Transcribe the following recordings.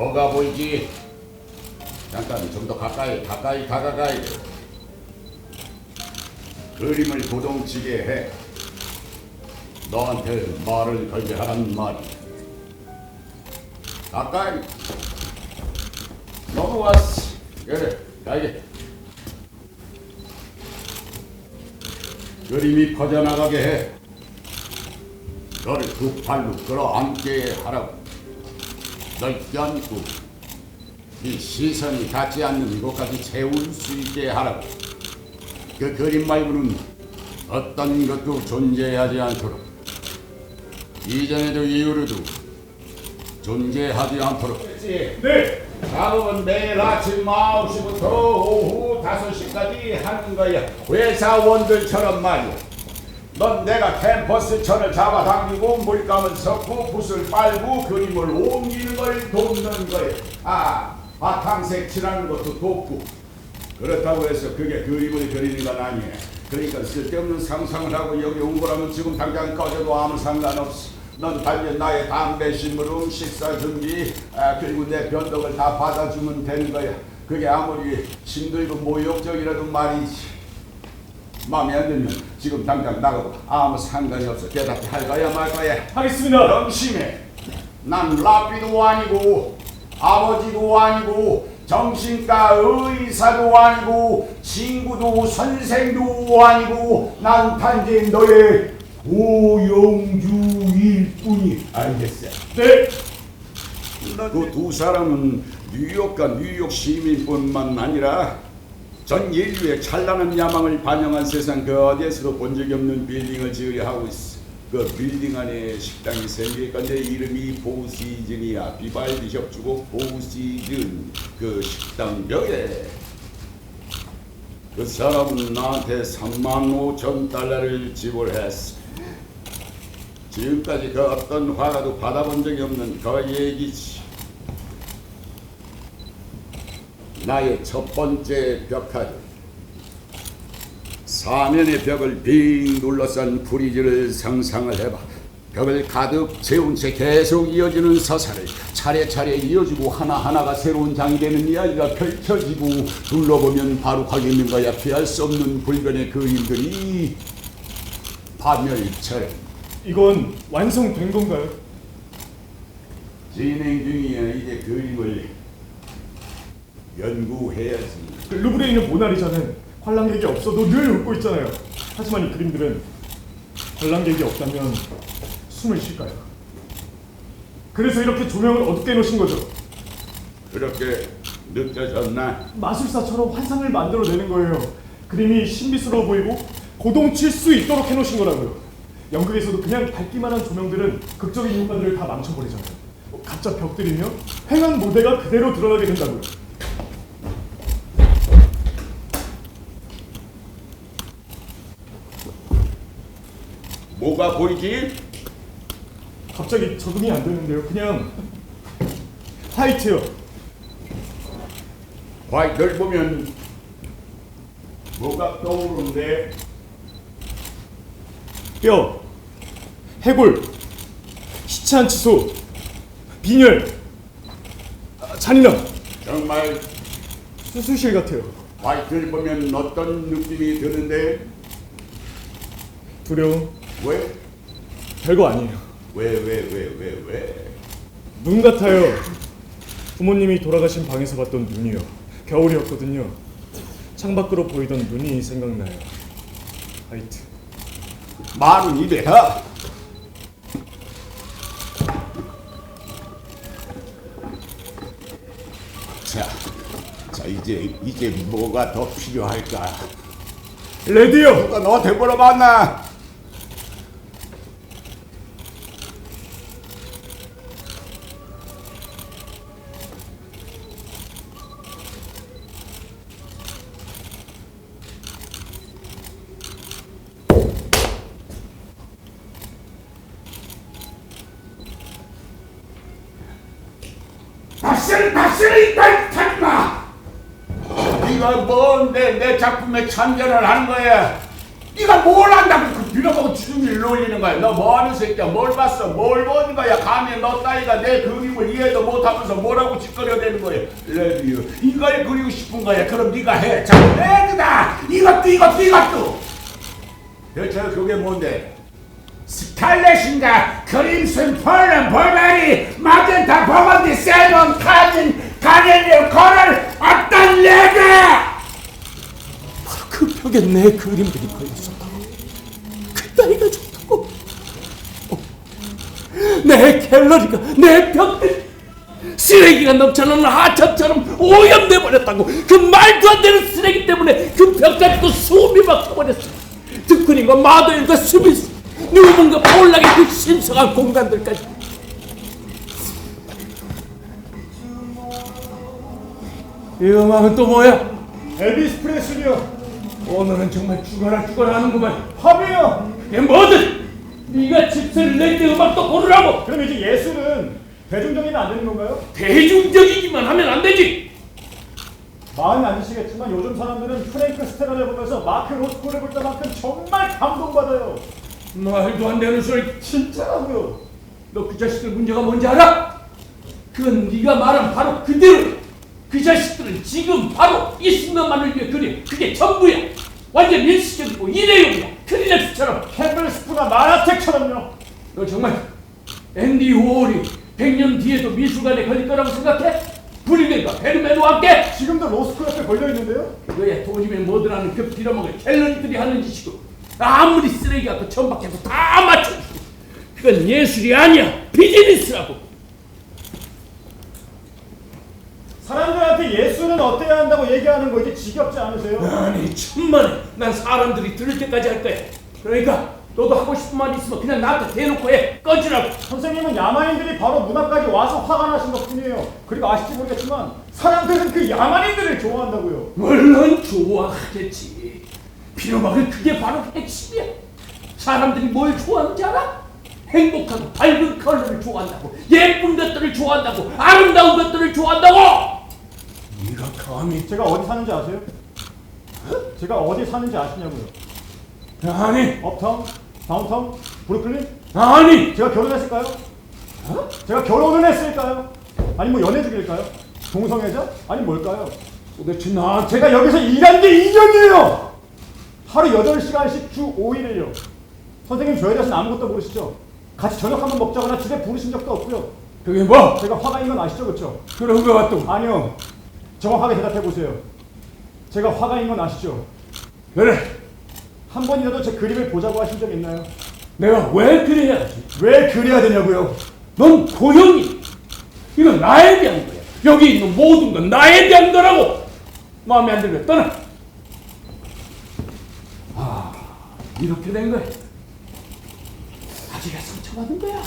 뭐가 보이지? 잠깐 좀 더 가까이 가까이 다가가야 돼. 그림을 도동치게 해. 너한테 말을 걸게 하란 말이. 가까이. 넘어왔어. 그래, 가게. 그림이 퍼져나가게 해. 너를 두 팔로 끌어안게 하라고. 널 껴안고 네 시선이 닿지 않는 이곳까지 채울 수 있게 하라고. 그 그림 말고는 어떤 것도 존재하지 않도록. 이전에도 이후로도 존재하지 않도록. 네. 작업은 매일 아침 9시부터 오후 5시까지 하는 거야. 회사원들처럼 말이야. 넌 내가 캠퍼스 천을 잡아당기고 물감을 섞고 붓을 빨고 그림을 옮기는 걸 돕는 거야. 아, 바탕색 칠하는 것도 돕고. 그렇다고 해서 그게 그림을 그리는 건 아니야. 그러니까 쓸데없는 상상을 하고 여기 온 거라면 지금 당장 꺼져도 아무 상관없어. 넌 단지 나의 담배 심부름, 식사 준비, 아, 그리고 내 변덕을 다 받아주면 되는 거야. 그게 아무리 힘들고 모욕적이라도 말이지. 마음에 안 들면 지금 당장 나가고 아무 상관이 없어. 대답할 거야 말 거야. 하겠습니다. 명심해. 난 라비도 아니고 아버지도 아니고 정신과 의사도 아니고 친구도 선생도 아니고 난 단지 너의 고용주일 뿐이 알겠어. 네. 그 두 사람은 뉴욕과 뉴욕 시민뿐만 아니라 전 인류의 찬란한 야망을 반영한 세상 그 어디에서도 본 적이 없는 빌딩을 지으려 하고 있어. 그 빌딩 안에 식당이 생길 건데 이름이 보시즌이야. 비발디 협주고 보시즌 그 식당 벽에 그 사람은 나한테 3만 5천 달러를 지불했어. 지금까지 그 어떤 화가도 받아본 적이 없는 그 얘기지. 나의 첫 번째 벽화들. 사면의 벽을 빙 둘러싼 브리즈를 상상을 해봐. 벽을 가득 채운 채 계속 이어지는 서사를 차례차례 이어지고 하나하나가 새로운 장이 되는 이야기가 펼쳐지고 둘러보면 바로 거야 피할 수 없는 불변의 그림들이 파멸처럼 이건 완성된 건가요? 진행 중이야 이제 그림을 연구해야지 그 루브르에 있는 모나리자는 관람객이 없어도 늘 웃고 있잖아요. 하지만 이 그림들은 관람객이 없다면 숨을 쉴까요? 그래서 이렇게 조명을 어둡게 놓으신 거죠. 그렇게 느껴졌나? 마술사처럼 환상을 만들어내는 거예요. 그림이 신비스러워 보이고 고동칠 수 있도록 해놓으신 거라고요. 연극에서도 그냥 밝기만 한 조명들은 극적인 효과들을 다 망쳐버리잖아요. 뭐 가짜 벽들이며 횡한 무대가 그대로 드러나게 된다고요. 뭐가 보이지? 갑자기 적응이 안 되는데요. 그냥 화이트요. 화이트를 보면 뭐가 떠오르는데 뼈, 해골, 시체 한 치소, 빈혈, 아, 잔인함, 정말 수술실 같아요. 화이트를 보면 어떤 느낌이 드는데 두려움, 왜? 별거 아니에요. 왜 왜 왜 왜 왜? 눈 같아요. 부모님이 돌아가신 방에서 봤던 눈이요. 겨울이었거든요. 창밖으로 보이던 눈이 생각나요. 화이트. 말은 이래 야 자, 자 이제 이제 뭐가 더 필요할까? 레디요. 누가 너한테 물어봤나? 다시는 다시는 이딴 하지 마. 네가 뭔데 내 작품에 참견을 하는 거야? 네가 뭘 안다고 그 빌어먹고 주둥이를 놀리는 거야. 너 뭐하는 새끼야? 뭘 봤어? 뭘 보는 거야? 감히 너 따위가 내 그림을 이해도 못하면서 뭐라고 짓거려대는 거야? 레비유 이걸 그리고 싶은 거야. 그럼 네가 해. 자, 레드다. 이것도 이것도 이것도. 대체 그게 뭔데? 스칼렛인가 크림슨 펄런 볼베리 마젠타 버건디 세몬 카진 가렐리오 코랄 어떤 레드 그 벽에 내 그림들이 걸렸었다고. 그 따위가 좋다고. 어. 내 갤러리가 내 벽들 쓰레기가 넘쳐나는 하천처럼 오염돼 버렸다고. 그 말도 안 되는 쓰레기 때문에 그 벽까지도 숨이 막혀버렸어. 득훈인과 마도일과 스미스 누군가 볼락의 그 신성한 공간들까지. 이 음악은 또 뭐야? 엘비스 프레슬리요. 오늘은 정말 죽어라 죽어라 하는구만. 팝이요. 뭐든 네가 집세를 낼 때 음악도 고르라고 그럼 이제 예술은 대중적이면 안 되는 건가요? 대중적이기만 하면 안 되지 마음이 안 드시겠지만 요즘 사람들은 프랭크 스테라를 보면서 마크 로스코를 볼 때만큼 정말 감동받아요. 말도 안 되는 소리 진짜라고요. 너 그 자식들 문제가 뭔지 알아? 그건 네가 말한 바로 그대로 그 자식들은 지금 바로 이 순간만을 위해 그래 그게 전부야 완전 일시적이고 일회용이야 클리넥스처럼 캠벨 스프나 마라텍처럼요. 너 정말 앤디 호홀이 100년 뒤에도 미술관에 걸릴 거라고 생각해? 브리맨과 베르메노와 함께 지금도 로스코 옆에 걸려 있는데요. 그거야 돈이면 뭐든 하는 그 빌어먹을 갤러리들이 하는 짓이고 아무리 쓰레기 갖고 천박해도 다 맞춰주고 그건 예술이 아니야. 비즈니스라고. 사람들한테 예술은 어때야 한다고 얘기하는 거 이제 지겹지 않으세요? 아니 천만에. 난 사람들이 들을 때까지 할 거야. 그러니까 너도 하고 싶은 말 있으면 그냥 나한테 대놓고 해. 꺼지라고. 선생님은 야만인들이 바로 문 앞까지 와서 화가 나신 것 뿐이에요. 그리고 아실지 모르겠지만 사람들은 그 야만인들을 좋아한다고요. 물론 좋아하겠지 빌어먹을 그게 바로 핵심이야 사람들이 뭘 좋아하는지 알아? 행복하고 밝은 컬러를 좋아한다고 예쁜 것들을 좋아한다고 아름다운 것들을 좋아한다고 네가 감히 제가 어디 사는지 아세요? 제가 어디 사는지 아시냐고요? 아니 업타운? 다운타운? 브루클린? 아니 제가 결혼했을까요? 제가 결혼을 했을까요? 아니 뭐 연애 중일까요? 동성애자? 아니 뭘까요? 도대체 나한테 제가 여기서 일한 게 2년이에요! 하루 8시간씩 주 5일을요. 선생님 저에 대해서는 아무것도 모르시죠? 같이 저녁 한번 먹자거나 집에 부르신 적도 없고요. 그게 뭐 제가 화가 있는 건 아시죠? 그렇죠? 그런 거 같다고 아니요. 정확하게 대답해 보세요. 제가 화가 있는 건 아시죠? 그래 한 번이라도 제 그림을 보자고 하신 적 있나요? 내가 왜 그래야지 왜 그래야 되냐고요? 넌 고용이 이건 나에 대한 거야 여기 있는 모든 건 나에 대한 거라고 마음에 안 들면 떠나 아 이렇게 된 거야 아직은 상처받은 거야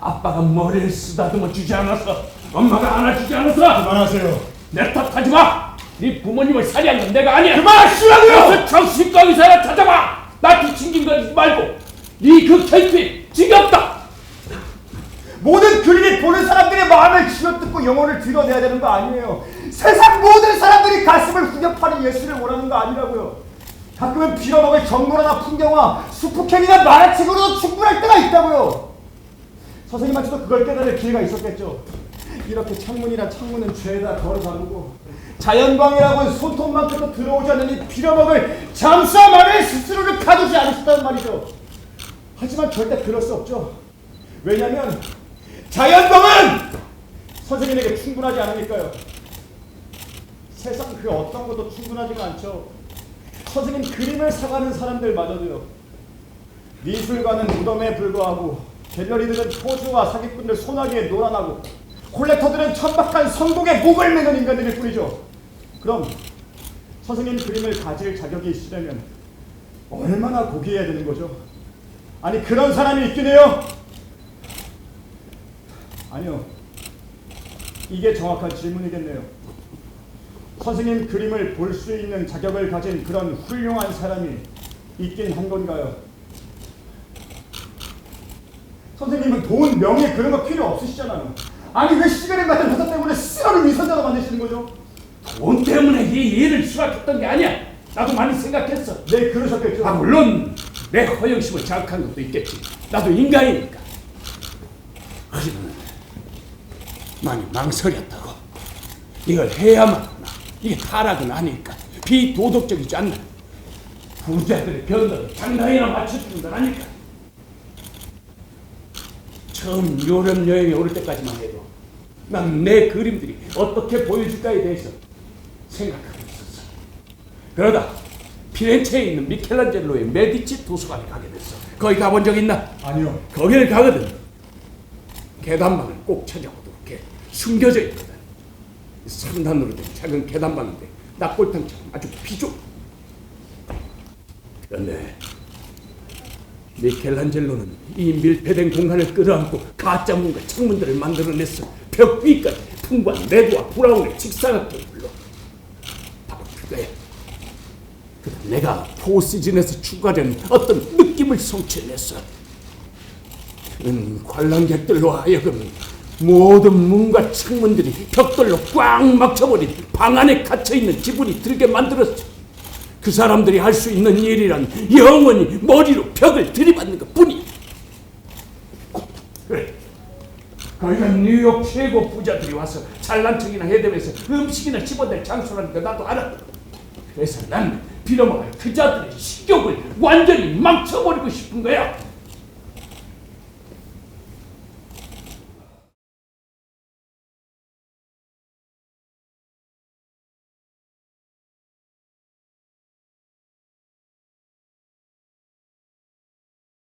아빠가 머리를 쓰다듬어 주지 않았어 엄마가 안아주지 않았어 그만하세요. 내 탓하지 마! 네 부모님을 살해한 건 내가 아니야! 그만하시라고요! 정신과 의사를 찾아봐! 나한테 챙긴 거 말고 네그 결핍 지겹다! 모든 그림이 보는 사람들의 마음을 쥐어뜯고 영혼을 드러내야 되는 거 아니에요. 세상 모든 사람들이 가슴을 후벼 파는 예술을 원하는 거 아니라고요. 가끔은 빌어먹을 정보나 풍경화, 수프캠이나 만화책으로도 충분할 때가 있다고요. 선생님한테도 그걸 깨달을 기회가 있었겠죠. 이렇게 창문이나 창문은 죄다 걸어 잠그고 자연광이라고는 손톱만큼도 들어오지 이 빌어먹을 잠수함 안에 스스로를 가두지 않으셨단 말이죠. 하지만 절대 그럴 수 없죠. 왜냐면 자연광은 선생님에게 충분하지 않으니까요. 세상 그 어떤 것도 충분하지가 않죠. 선생님 그림을 사가는 사람들마저도요. 미술관은 무덤에 불과하고 갤러리들은 포즈와 사기꾼들 소나기에 놀아나고 콜렉터들은 천박한 성공에 목을 매는 인간들일 뿐이죠. 그럼 선생님 그림을 가질 자격이 있으려면 얼마나 고귀해야 되는 거죠? 아니 그런 사람이 있긴 해요. 아니요. 이게 정확한 질문이겠네요. 선생님 그림을 볼 수 있는 자격을 가진 그런 훌륭한 사람이 있긴 한 건가요? 선생님은 돈, 명예 그런 거 필요 없으시잖아요. 아니 왜 시간을 같은 회사 때문에 쓰러를 위선자가 만드시는 거죠? 돈 때문에 이 일을 수락했던 게 아니야 나도 많이 생각했어 네 그러셨겠죠. 아 물론 내 허영심을 자극한 것도 있겠지. 나도 인간이니까. 하지만 많이 망설였다고. 이걸 해야만. 이게 타락은 아닐까. 비도덕적이지 않나. 부자들의 변덕을 장난이나 맞춰주는 건 아닐까. 처음 유럽 여행에 오를 때까지만 해도 난 내 그림들이 어떻게 보여줄까에 대해서 생각하고 있었어. 그러다 피렌체에 있는 미켈란젤로의 메디치 도서관에 가게 됐어. 거기 가본 적 있나? 아니요. 거기를 가거든. 계단방을 꼭 찾아오도록 해. 숨겨져 있거든. 3단으로 된 작은 계단방인데 낙골탕처럼 아주 비좁. 그런데 미켈란젤로는 이 밀폐된 공간을 끌어안고 가짜 문과 창문들을 만들어냈어. 벽 위까지 풍부한 레드와 브라운의 직사각형 불로. 바로 그거야. 그다 내가 포시즌에서 추가된 어떤 느낌을 성취해냈어. 은 관람객들로 하여금 모든 문과 창문들이 벽돌로 꽉 막혀버린 방 안에 갇혀있는 기분이 들게 만들었어. 그 사람들이 할 수 있는 일이란 영원히 머리로 벽을 들이받는 것 뿐이야. 그래. 거기가 뉴욕 최고 부자들이 와서 잘난 척이나 해대면서 음식이나 집어낼 장소라는 거 나도 알아. 그래서 난 빌어먹을 그 자들의 식욕을 완전히 망쳐버리고 싶은 거야.